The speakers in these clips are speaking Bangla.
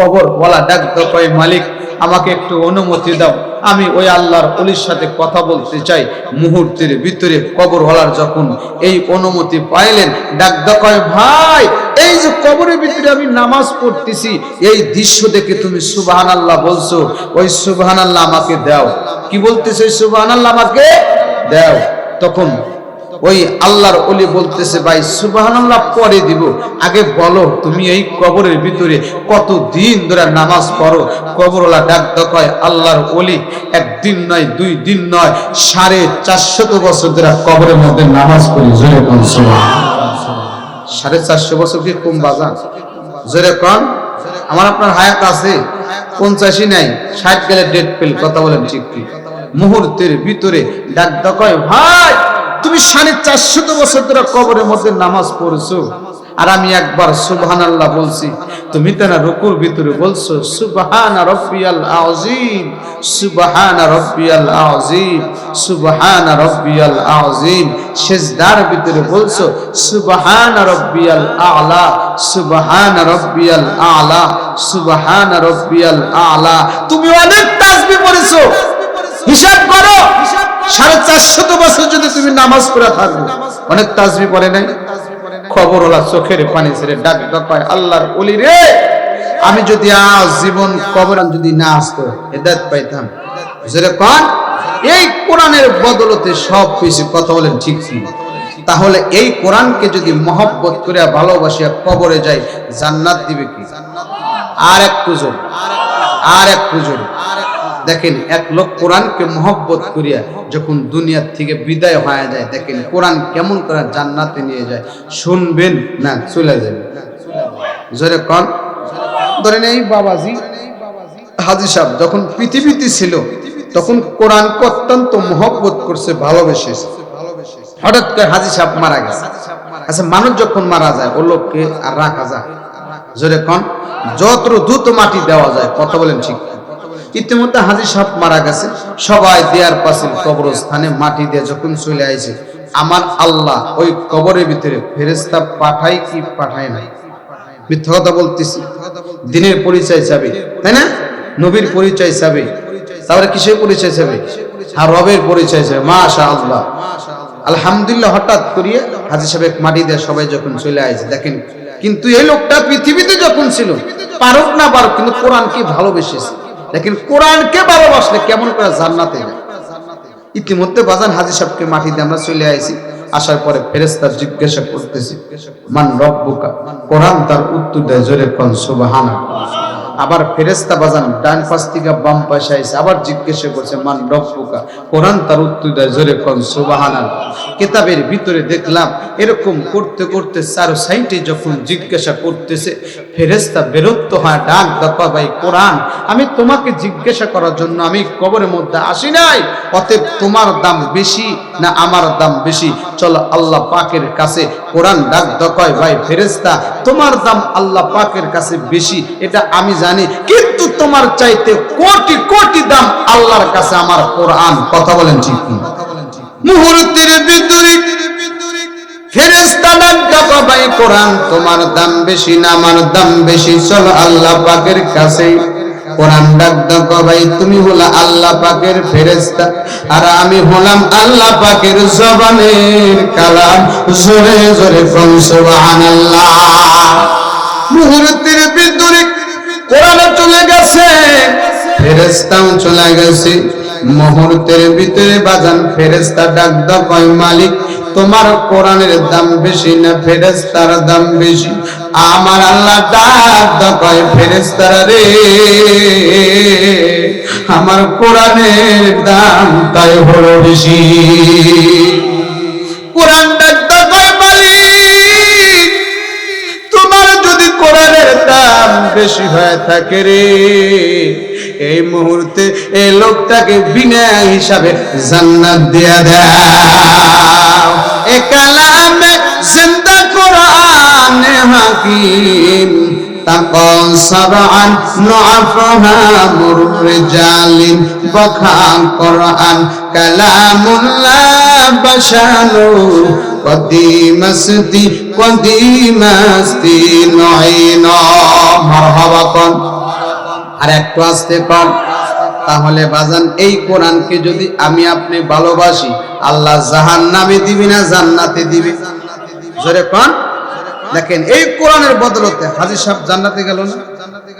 কবর, বলা ডাক কয় মালিক, আমাকে একটু অনুমতি দাও। আমি ওই আল্লাহর অলির সাথে কথা বলতে চাই, মুহূর্তের ভিতরে কবর হলার যখন এই অনুমতি পাইলেন ডাক কয় ভাই, এই যে কবরের ভিতরে আমি নামাজ পড়তেছি, এই দৃশ্য দেখে তুমি সুবাহান আল্লাহ বলছো, ওই সুবাহান আল্লাহ আমাকে দাও। কি বলতেছে সুবাহান আল্লাহ আমাকে? দাও। তখন ওই আল্লাহর অলি বলতেছে, ভাই, সুবহানাল্লাহ, পরে দিব। আগে বলো, তুমি এই কবরের ভিতরে কত দিন ধরে নামাজ পড়ো? কবরওয়ালা ডাক কয় আল্লাহর অলি একদিন নয়, দুই দিন নয়, সাড়ে চারশত বছর ধরে কবরের মধ্যে নামাজ পড়ি। জোরে কোন সাড়ে চারশো বছর কি কম বাজান জোরে কন, আমার আপনার হায়াত আছে। পঞ্চাশি নাই, ষাট গেলে ডেট পেল কথা বলেন ঠিক কি? মুহূর্তের ভিতরে ডাক কয় ভাই তুমি সাড়ে চারশত বছর ধরে কবরের মধ্যে নামাজ পড়ছো। আর আমি একবার সুবহান আল্লাহ বলছি, তুমি তো না রুকুর ভিতরে বলছো, সুবহান রব্বিয়াল আযীম, সুবহান রব্বিয়াল আযীম, সুবহান রব্বিয়াল আযীম। সিজদার ভিতরে বলছো, সুবহান রব্বিয়াল আলা, সুবহান রব্বিয়াল আলা, সুবহান রব্বিয়াল আলা। তুমি অনেক তাসবিহ পড়েছো। হিসাব করো। সাড়ে চারশত বছর যদি তুমি নামাজ পড়ে থাকো, অনেক তাজবি পড়ে নাই? খবর হলা চোখের পানি ছেড়ে ডাক ডাকায় আল্লাহর অলি রে। আমি যদি আজ জীবন কবর যদি না আসতো, হেদায়ত পাইতাম। যেটা কন। এই কোরআনের বদলতে সব কিছু কথা বলেন ঠিক ছিল তাহলে এই কোরআনকে যদি মহব্বত করে ভালোবাসিয়া কবরে যাই, জান্নাত দিবে কি? আর এক পুজো আর এক পুজো দেখেন, এক লোক কোরআনকে মহব্বত করিয়া যখন দুনিয়ার থেকে বিদায় হয়ে যায়, দেখেন কোরআন কেমন করে জান্নাতে নিয়ে যায়। শুনবেন না, চলে যাবে জোরে কন। ধরেন এই বাবাজি, হাজি সাহেব, যখন পৃথিবীতে ছিল, তখন কোরআনকে অত্যন্ত মহব্বত করছে ভালোবেসেছে হঠাৎ করে হাজি সাহেব মারা গেছে। আচ্ছা মানুষ যখন মারা যায়, ও লোককে আর রাখা যায়। জোরে কন। যত দ্রুত মাটি দেওয়া যায়, কথা বলেন ঠিক। ইতিমধ্যে হাজি সাহেব মারা গেছে। সবাই দেয়ার পাশে কবরস্থানে মাটি দিয়ে যখন চলে আইছে, আমার আল্লাহ ওই কবরের ভিতরে ফেরেস্তা পাঠাই কি পাঠায় নাই? মিথ্যা কথা বলতেছি। দিনের পরিচয় চাবে, তাই না? নবীর পরিচয় চাবে। তারপরে কিসের পরিচয় চাবে? আর রবের পরিচয় চাবে। মাশা আল্লাহ আলহামদুলিল্লাহ, হঠাৎ করিয়ে হাজি সাহেব মাটি দিয়ে সবাই যখন চলে আইছে, দেখেন, কিন্তু এই লোকটা পৃথিবীতে যখন ছিল, পারুক না পারুক, কিন্তু কোরআন কোরআনকে ভালোবেসেছে? দেখেন কোরআনকে ভালোবাসলে কেমন করে জান্নাতে যায়? ইতিমধ্যে বাজান হাজি সাহেবকে মাটিতে আমরা চলে আইছি, আসার পরে ফেরেস্তার জিজ্ঞাসা করতেছি, মান রব্বুকা? কোরআন তার উত্তর দেয়, জোরে কন সুবহানা আবার ফেরেস্তা বাজান ডান পাশ থেকে বাম পাশে আইছে, আবার জিজ্ঞাসা করছে, মান রব্বুকা? কোরআন তার উত্তর দেয়, জোরে কন সুবহানা কিতাবের ভিতরে দেখলাম, এরকম করতে করতে চার সাইটে যখন জিজ্ঞাসা করতেছে ফেরেস্তা বেরোত্ত হয়, ডাক দাপা ভাই, কোরআন। আমি তোমাকে জিজ্ঞাসা করার জন্য আমি কবরের মধ্যে আসি নাই। অতএব তোমার দাম বেশি না আমার দাম বেশি? চলো আল্লাহ পাকের কাছে কোরআন ডাক দকয় ভাই ফেরেস্তা তোমার দাম আল্লাহ পাকের কাছে বেশি, এটা আমি জানি। কিন্তু তোমার চাইতে কোটি কোটি দাম আল্লাহর কাছে আমার কোরআন। কথা বলেন ঠিক? মুহূর্তের ভিতরে ফেরেস্তা ডাক ডাকা ভাই, কোরআন তোমার দাম বেশি না, আমার দাম বেশি। চলো আল্লাহ পাকের কাছে কোরআন ডাক ডাকা ভাই, তুমি হলা আল্লাহ পাকের ফেরেস্তা আর আমি হলাম আল্লাহ পাকের জবানের কালাম। জোরে জোরে কোন সুবহানাল্লাহ। মুহূর্তের ভিতরে কোরআন চলে গেছে ফেরেস্তাও চলে গেছে। মুহূর্তের ভিতরে বাজান ফেরেস্তা ডাক কয় মালিক। তোমার কোরআনের দাম বেশি না ফেরেস্তার দাম বেশি? আমার আল্লাহ ডাক কয় ফেরেস্তার রে। আমার কোরআনের দাম তাই হলো বেশি। কোরআন তোমার যদি কোরআনের দাম বেশি হয়ে থাকে রে এই মুহূর্তে এই লোকটাকে বিনা হিসাবে জান্নাত দিয়া দাও এ কালামে জিন্দা কোরআন হাকিম تقصر عن نعفها مر رجال بخا قرآن كلام الله بشان قديم استي قديم استي نعينا মারহাবা কন আর একটু আসতে কন তাহলে বাজান, এই কোরআনকে যদি আমি আপনি ভালোবাসি, আল্লাহ জাহান নামে দিবি না জান্নাতে দিবি? জোরে কন। দেখেন, এই কোরআনের বদলতে হাজির সাহেব জান্নাতে গেল না?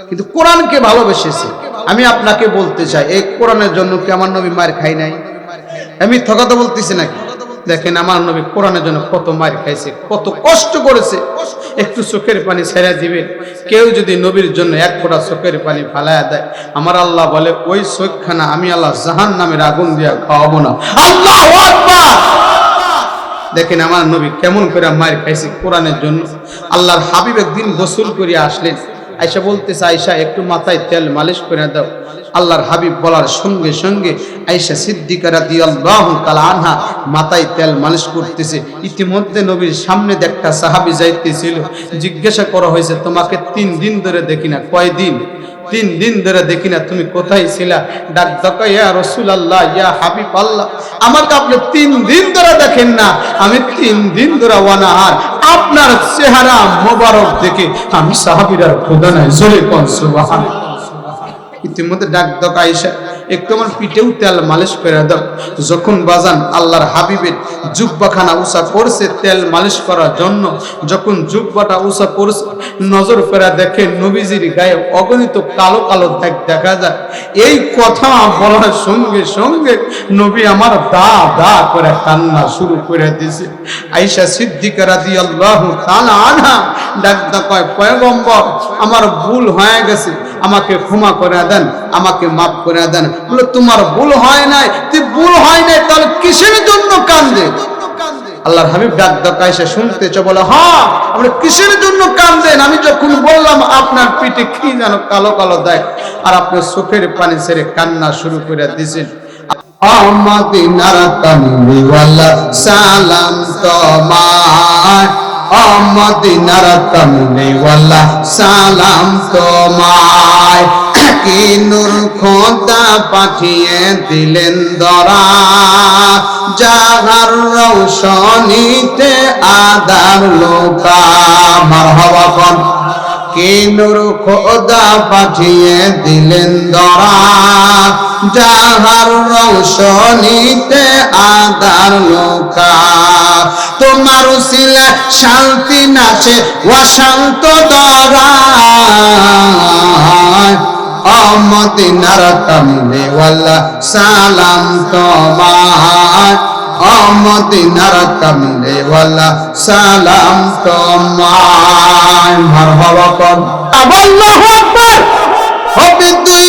কিন্তু কোরআনকে ভালোবেসেছে। আমি আপনাকে বলতে চাই, এই কোরআনের জন্য কি আমার নবী মার খাই নাই? আমি কথা বলতেছি নাকি? দেখেন আমার নবী কোরআনের জন্য কত মার খাইছে, কত কষ্ট করেছে। একটু চোখের পানি ছেড়ে দিবে। কেউ যদি নবীর জন্য এক ফোঁটা চোখের পানি ফালায়া দেয়, আমার আল্লাহ বলে, ওই চোখখানা আমি আল্লাহ জাহান নামের আগুন দিয়া খাওয়াবো না। আল্লাহ দেখেন আমার নবী কেমন করে মার খাইছে কোরআনের জন্য। আল্লাহর হাবিব একদিন গোসল করিয়া আসলেন। আয়সা বলতেছে আয়সা একটু মাথায় তেল মালিশ করে দাও। আল্লাহর হাবিব বলার সঙ্গে সঙ্গে আয়সা সিদ্দিকারা রাদিয়াল্লাহু কাল আনহা মাথায় তেল মালিশ করতেছে। ইতিমধ্যে নবীর সামনে একটা সাহাবি যাইতেছিল। জিজ্ঞাসা করা হয়েছে, তোমাকে তিন দিন ধরে দেখি না কয় দিন তিন দিন ধরে দেখি না, তুমি কোথায় ছিলা? ডাক ডাকা ইয়া রসুল আল্লাহ ইয়া হাবিব আল্লাহ আমাকে আপনি তিন দিন ধরে দেখেন না, আমি তিন দিন ধরে ওয়ানাহার আপনার চেহারা মোবারক দেখে আমি সাহাবিরার খোদা নাই, জোরে কনসুবাহান ইতিমধ্যে ডাক আইসা একটু আমার পিঠেও তেল মালিশ করে দাও। যখন বাজান আল্লাহর হাবিবের জুব্বাখানা উষা করছে, তেল মালিশ করার জন্য যখন জুব্বাটা উষা করছে, নজর ফেরা দেখে নবীজির গায়ে অগণিত কালো কালো দাগ দেখা যায়। এই কথা বলার সঙ্গে সঙ্গে নবী আমার দা দা করে কান্না শুরু করে দিছে। আইসা সিদ্দিকা রাদিয়াল্লাহু তাআলা আনহা ডাক কয় পয়গম্বর, আমার ভুল হয়ে গেছে। আমাকে ক্ষমা করে দেন, আমাকে মাফ করে দেন। বলে, তোমার ভুল হয় নাই, তুই ভুল হয় নাই, তাহলে কিসের জন্য কান্দে? আল্লাহর হাবিব ডাক এসে শুনতেছে, বলে হ্যাঁ আপনি কিসের জন্য কান্দেন? আমি যখন বললাম, আপনার পিঠে কি যেন কালো কালো দেয়, আর আপনি চোখের পানি ছেড়ে কান্না শুরু করে দিয়েছেন। আমাদিনার কামলিওয়ালা সালাম তোমার আমাদিনার কামলিওয়ালা সালাম তোমায়। কি নূর খোদা পাঠিয়ে দিলেন দরা। যাহার রৌশনীতে আদার লোকা, মারহাবা কন কি নূর খোদা পাঠিয়ে দিলেন দরা। যাহার রৌশনীতে আদার লোকা তোমার উসিলা শান্তি নাচে অশান্ত দরা অমদিনার কামলেওয়ালা সালাম তোমার অমদিনার কামলেওয়ালা সালাম তোমার মারহাবা কর। আল্লাহু আকবার। হবে দুই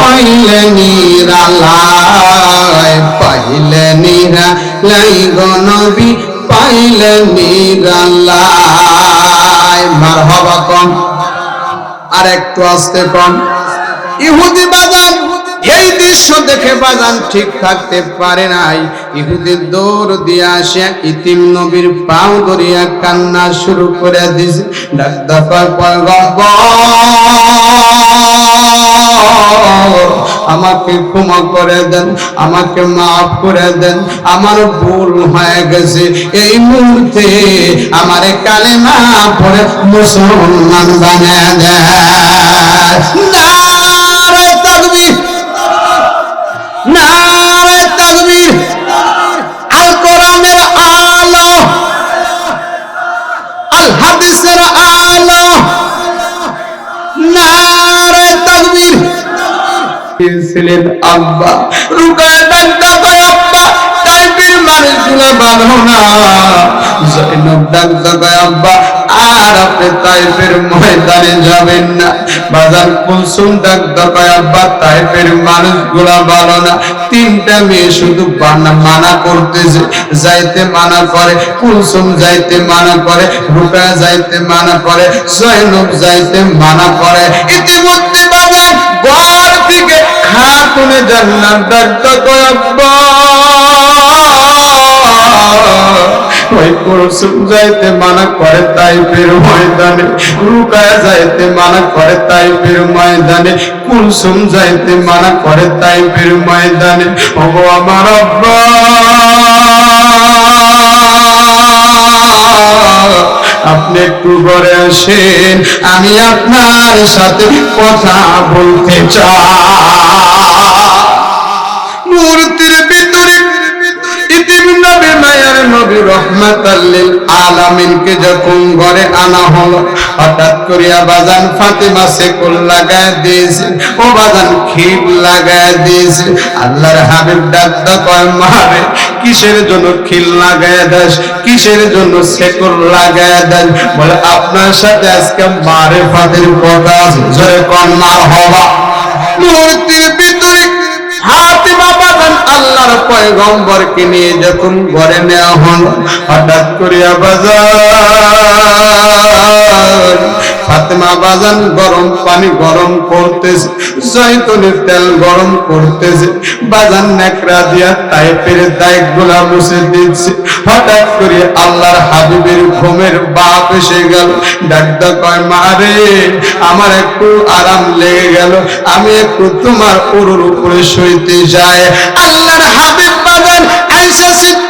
পাইলে নিরা লাই পাইলে নিরা লাই গো পাইলে নিরা লাই মারহাবা কম আর একটু আসতে কম। ইহুদি বাজার এই দৃশ্য দেখে বাজান ঠিক থাকতে পারে নাই। ইহুদের দৌড় দিয়ে আসে ইতিম নবীর পাও ধরিয়া কান্না শুরু করে দিছে। ডাক্তার আমাকে ক্ষমা করে দেন, আমাকে মাফ করে দেন। আমার ভুল হয়ে গেছে। এই মুহূর্তে আমার কালেমা পড়ে মুসলমান বানিয়ে দেয়। ছিলেন আব্বা। ডাক্তার আব্বা টাইপের বাঁধো না। জৈনব ডাক দাগায় আব্বা, আর আপনি ময়দানে যাবেন না। বাজান কুলসুম না। তিনটা মেয়ে শুধু মানা করতেছে। যাইতে মানা করে, কুলসুম যাইতে মানা করে রুকা যাইতে মানা করে জৈনব যাইতে মানা করে। ইতিমধ্যে বাজার খাতুনে জান্নাত ওই যাইতে মানা করে তাই ময়দানে, রুকায়া যাইতে মানা করে তাই ময়দানে যাইতে মানা করে তাই ময়দানে। ওগো আমার আপনি একটু ঘরে আসেন, আমি আপনার সাথে কথা বলতে চাই। আলামিনকে যখন ঘরে আনা হলো, হঠাৎ করিয়া বাজান লাগায় দিয়েছে। ও বাজান লাগায় দিয়েছে। আল্লাহর হাবিব ডাক্তার কয় মারে কিসের জন্য খিল লাগায় দেশ কিসের জন্য সেকুল লাগায় দেন বলে, আপনার সাথে আজকে মারে ফাতের কথা আছে। জয় কন মার মূর্তির ভিতরে আল্লাহর পয়গম্বরকে নিয়ে যখন ঘরে নেওয়া হল হঠাৎ করিয়া বাজার ফাতেমা বাজান গরম পানি গরম করতেছে জয়তুনের তেল গরম করতেছে, বাজান নেকড়া দিয়া টাইপের দায়িকগুলা মুছে দিচ্ছে। হঠাৎ করে আল্লাহর হাবিবের ঘুমের বাপ এসে গেল ডাক্তা কয় মারে আমার একটু আরাম লেগে গেল, আমি একটু তোমার উরুর উপরে শুইতে যাই। আল্লাহর হাবিব বাজান সিদ্দিকা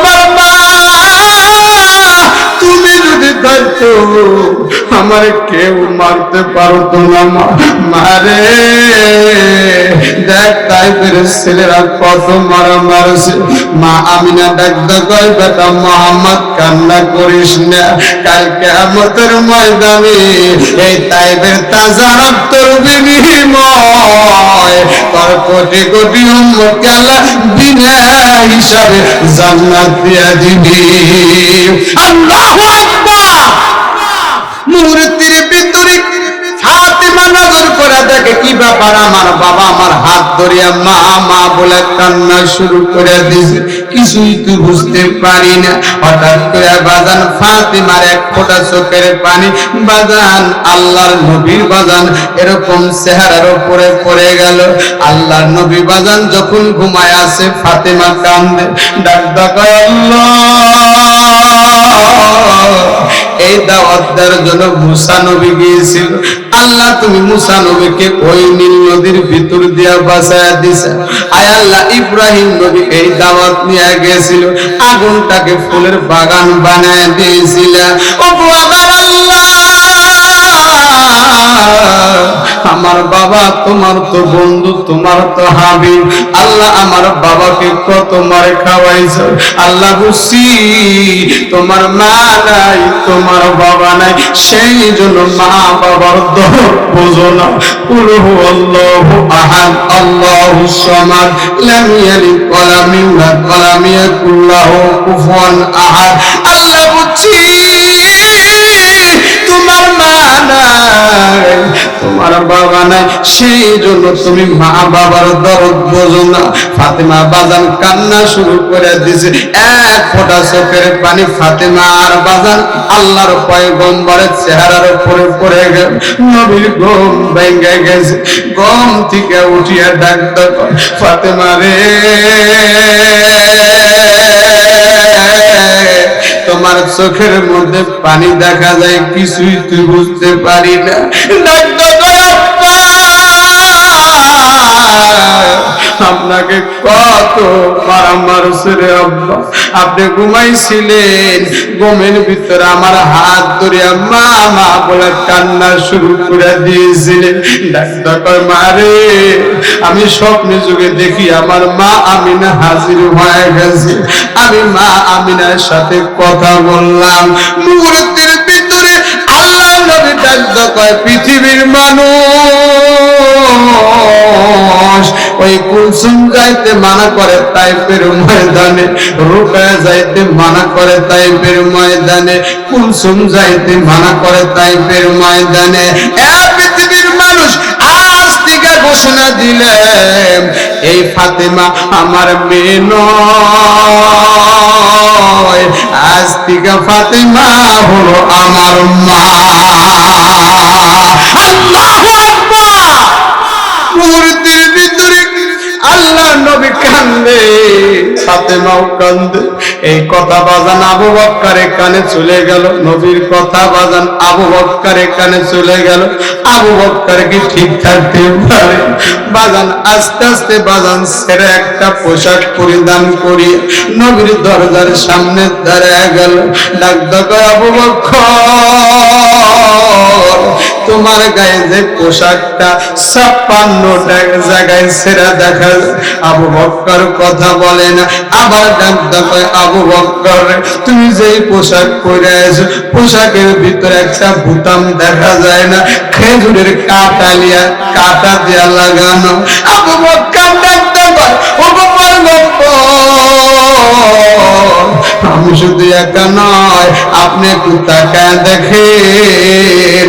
থাকতো আমার কেউ মারতে পারতো না মারে। দেখ, তাই ফেরে ছেলেরা কত মারা মারছে। মা, আমিনা ডাক কয় বেটা মোহাম্মদ, কান্না করিস না। কালকে আমতের ময়দানে এই তাইবের তাজা রক্তর বিনিময় তোর কোটি কোটি উম্মত আল্লাহ হিসাবে জান্নাত দিয়া দিবি। আল্লাহু মূর্তির ভিতরে ফাতেমা নজর করে দেখে, কি ব্যাপার? আমার বাবা আমার হাত ধরিয়া মা মা বলে কান্না শুরু করে দিছে কিছুই তো বুঝতে পারি না। হঠাৎ করে বাজান ফাতেমার এক ফোঁটা চোখের পানি, বাজান, আল্লাহর নবীর বাজান, এরকম চেহারার উপরে পড়ে গেল। আল্লাহর নবী বাজান যখন ঘুমায় আছে ফাতেমা কান্দে, ডাক ডাকায় আল্লাহ। এই দাওয়াত দেওয়ার জন্য মুসা নবী গিয়েছিল। আল্লাহ তুমি মুসা নবীকে ওই নীল নদীর ভিতর দিয়া বাঁচায়া দিছে। আয় আল্লাহ, ইব্রাহিম নবী এই দাওয়াত নিয়ে গেছিল আগুনটাকে ফুলের বাগান বানায় দিয়েছিল। ও আল্লাহ! আমার বাবা, তোমার তো বন্ধু, তোমার তো হাবিব। আল্লাহ আমার বাবাকে কত মারে খাওয়াইছ। আল্লাহ বুঝছি তোমার মা নাই, তোমার বাবা নাই, সেই জন্য মা বাবার দর বোঝো না। কুলহু আল্লাহু আহাদ, আল্লাহু সামাদ, লাম ইয়ালিদ ওয়া লাম ইউলাদ আহাদ। আল্লাহ বুঝছি তোমার বাবা নাই, সেই জন্য তুমি মা বাবার দরদ বোঝো না। ফাতেমা বাজান কান্না শুরু করে দিছে। এক ফোঁটা চোখের পানি ফাতেমা আর বাজান আল্লাহর পয়গম্বরের চেহারার উপরে পড়ে গেল। নবীর গম ভেঙে গেছে। থেকে উঠিয়া ডাক্তার ফাতেমা রে, তোমার চোখের মধ্যে পানি দেখা যায়, কিছুই তুই বুঝতে পারি না। ডাক্তার আপনাকে কত মারা মারছে আব্বা, আপনি ঘুমাইছিলেন, ঘুমের ভিতরে আমার হাত ধরে মা মা বলে কান্না শুরু করে দিয়েছিলেন। ডাক্তার মারে আমি স্বপ্নে যুগে দেখি আমার মা আমিনা হাজির হয়ে গেছে। আমি মা আমিনার সাথে কথা বললাম। মুহূর্তের ভিতরে আল্লাহ নবী ডাক্তার পৃথিবীর মানুষ ওই কুলসুম যাইতে মানা করে তাইপের ময়দানে রুকায় যাইতে মানা করে তাইপের ময়দানে, কুলসুম যাইতে মানা করে তাইপের ময়দানে। এ পৃথিবীর মানুষ আজ থেকে ঘোষণা দিলেন, এই ফাতেমা আমার মেয়ে নয়। আজ থেকে ফাতেমা হলো আমার মা। আল্লাহু আকবার। মুহূর্তের ভিতরে আল্লাহ নবী কান্দে ফাতেমাও কান্দে। এই কথা বাজান আবু বক্কারের কানে চলে গেল। নবীর কথা বাজান আবু বক্কারের কানে চলে গেল। আবু বক্কার কি ঠিক থাকতে পারে? বাজান আস্তে আস্তে বাজান ছেড়ে একটা পোশাক পরিধান করিয়ে নবীর দরজার সামনে দাঁড়ায় গেল। ডাক আবু বক্কর। তোমার গায়ে যে পোশাকটা ছাপ্পান্ন জায়গায় সেরা দেখা আবু বক্কর কথা বলে না আবার ডাক আবু বক্কর, তুমি যেই পোশাক পরে আছো, পোশাকের ভিতরে একটা বুতাম দেখা যায় না। খেজুরের কাটা লিয়া, কাটা দেয়া লাগানো। আবু বক্কর ডাক ডাকায় ও গোপাল আমি শুধু একা নয়, আপনি একটু তাকায় দেখেন।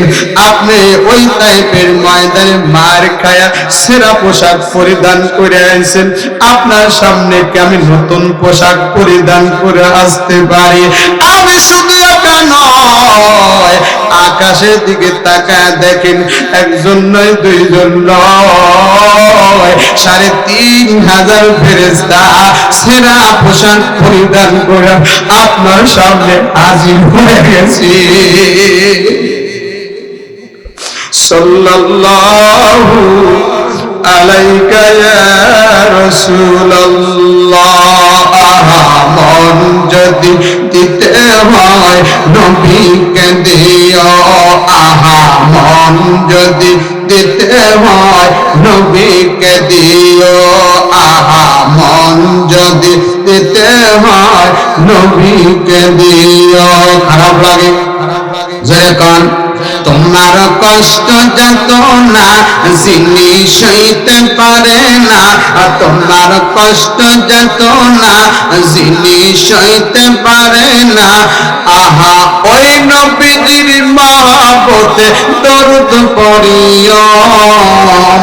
আপনি ওই টাইপের ময়দানে মার খায়া সেরা পোশাক পরিধান করে আনছেন আপনার সামনে কি আমি নতুন পোশাক পরিধান করে আসতে পারি? আমি শুধু নয়। আকাশের দিকে তাকায় দেখেন একজন নয়, দুইজন নয়। সাড়ে তিন হাজার ফেরেস্তা সেরা পোশাক পরিধান করে আপনার সামনে হাজির হয়ে গেছি। সাল্লাল্লাহু আলাইকা ইয়া রাসূলুল্লাহ। মন যদি দিতে হয়, নবীকে দিও। আহা যদি দিতে হয়, নবীকে দিও। আহা যদি দিতে হয়, নবীকে দিও। খারাপ লাগে জয় কান। তোমার কষ্ট যত না, জিনিস হইতে পারে না। তোমার কষ্ট যত না জিনিস হইতে পারে না আহা ওই নবীজির মহবতে দরুদ পড়িও।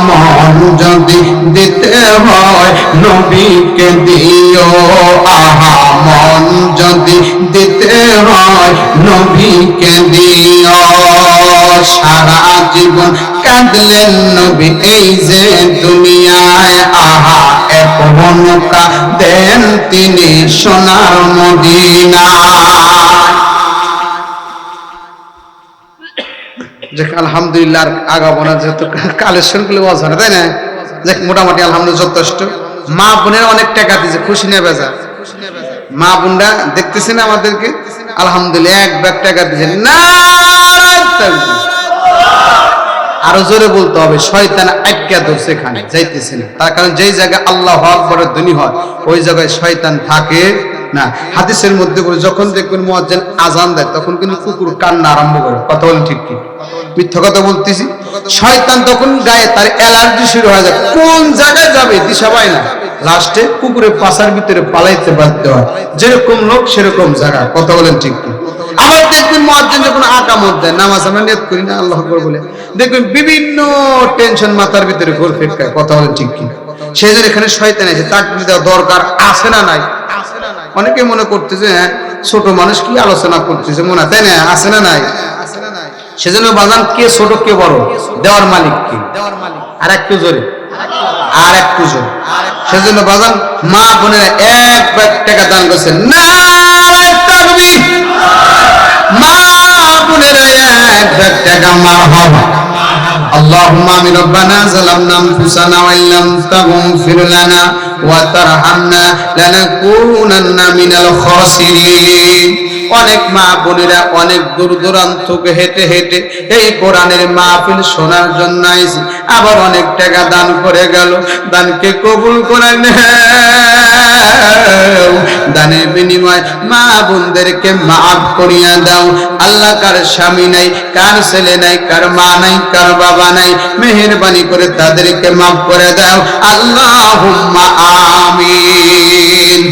মন যদি দিতে হয় নবীকে দিও। আহা, মন যদি দিতে হয় নবীকে দিও। সারা জীবন কাঁদলেন নবী এই যে দুনিয়ায়। আহা এখন দেন তিনি সোনার মদিনায়। যে আলহামদুলিল্লাহ আগাবো না, যেহেতু কালেকশনগুলো ওয়াজ হয় তাই না? যে মোটামুটি আলহামদুলিল্লাহ যথেষ্ট। মা বোনের অনেক টাকা দিয়েছে, খুশি নেই বেজা? মা বোনরা দেখতেছে না আমাদেরকে? আলহামদুলিল্লাহ, এক ব্যাগ টাকা দিয়েছে। না আরও জোরে বলতে হবে, শয়তান আজ্ঞা ধরছে এখানে, যাইতেছে না। তার কারণ যেই জায়গায় আল্লাহ আকবরের ধ্বনি হয়, ওই জায়গায় শয়তান থাকে। না, হাদিসের মধ্যে বলে যখন দেখবেন মুয়াজ্জিন আজান দেয়, তখন কিন্তু কুকুর কান্না আরম্ভ করে। কথা বলেন ঠিক কি? মিথ্যা কথা বলতেছি। শয়তান তখন গায়ে তার অ্যালার্জি শুরু হয়ে যায়। কোন জায়গায় যাবে? দিশা পায় না। লাস্টে কুকুরের পাশার ভিতরে পালাইতে বাধ্য হয়। যেরকম লোক, সেরকম জায়গা। কথা বলেন ঠিক কি? আবার দেখবেন মুয়াজ্জিন যখন আকামত দেয়, নামাজ আমরা নিয়ত করি না, আল্লাহ আকবার বলে। দেখবেন বিভিন্ন টেনশন মাথার ভিতরে ঘুর ফিটকায় কথা বলেন ঠিক কি? সেই জন্য এখানে শয়তান আছে তাকবির দেওয়া দরকার আছে না নাই? অনেকে মনে করতেছে হ্যাঁ, ছোট মানুষ কি আলোচনা করতেছে মনে হয়, তাই না আছে না নাই সেজন্য বাজান কে ছোট কে বড় দেওয়ার মালিক কি আর একটু জোরে আর একটু জোরে সেজন্য বাজান মা বোনেরা এক ব্যাগ টাকা দান করছেন না তাকবীর মা বোনেরা এক ব্যাগ টাকা মা বাবা اللهم آمين ربنا ظلمنا أنفسنا وإن لم تغفر لنا অনেক মা বোনেরা অনেক দূর দূরান্ত হেঁটে হেঁটে এই কোরআনের মাহফিল শোনার জন্য আইছে। আবার অনেক টাকা দান করে গেল। দানকে কবুল করে নেয় নেও দানের বিনিময় মা বোনদেরকে মাফ করিয়া দাও। আল্লাহ কার স্বামী নাই, কার ছেলে নাই, কার মা নাই, কার বাবা নাই, মেহেরবানি করে তাদেরকে মাফ করে দাও। আল্লাহ আমিন।